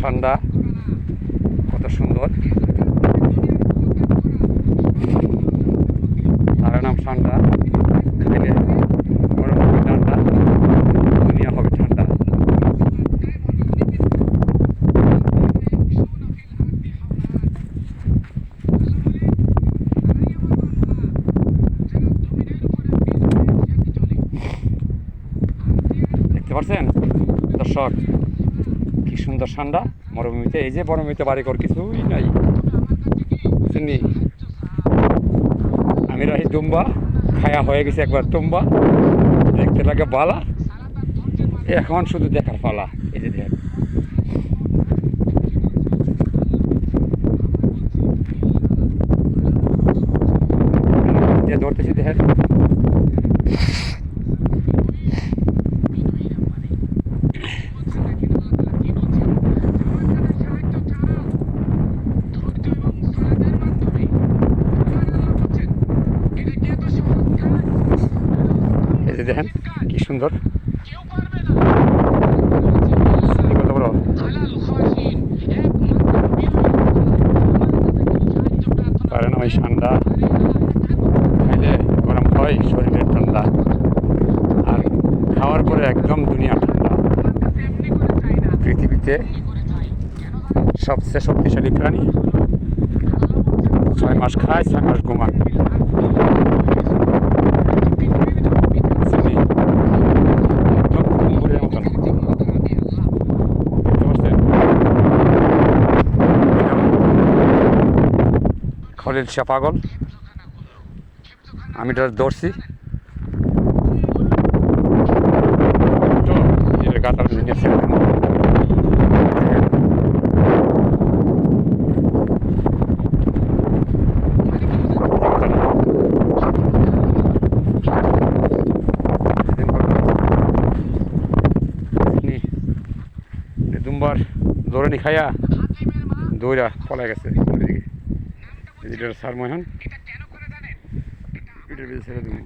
ঠান্ডা কত সুন্দর। তার নাম ঠান্ডা। খাইলে দেখতে পাচ্ছেন সুন্দর ঠান্ডা, মরুভূমিতে। এই যে মরুভূমিতে বাড়ি কর কিছুই নাই। বুঝছেননি? আমি রাহি দুম্বা, খায়া হয়ে গেছে একবার তুম্বা দেখতে লাগে বালা। এখন শুধু দেখার পালা। এই যে দেখ। ধরতেছি দেখেন যে দেখেন, কি সুন্দর। বলতে কারণ ওই ঠান্ডা খাইলে গরম হয় শরীরের ঠান্ডা। আর খাওয়ার পরে একদম দুনিয়া ঠান্ডা। পৃথিবীতে সবচেয়ে শক্তিশালী প্রাণী ছয় মাস খায়, ছয় মাস ঘুমান বুঝছেন? একদম কুম্ভুরের মতন দেখতে পাচ্ছেন? খলিল শাহ পাগল। আমি এটা ভেঙে ছেড়ে দেবো। নি, দুম্বার খাইয়া দৌড়া পলাই গেছে। এদিকে সার মহন এটার বেশি ছেড়ে দেবো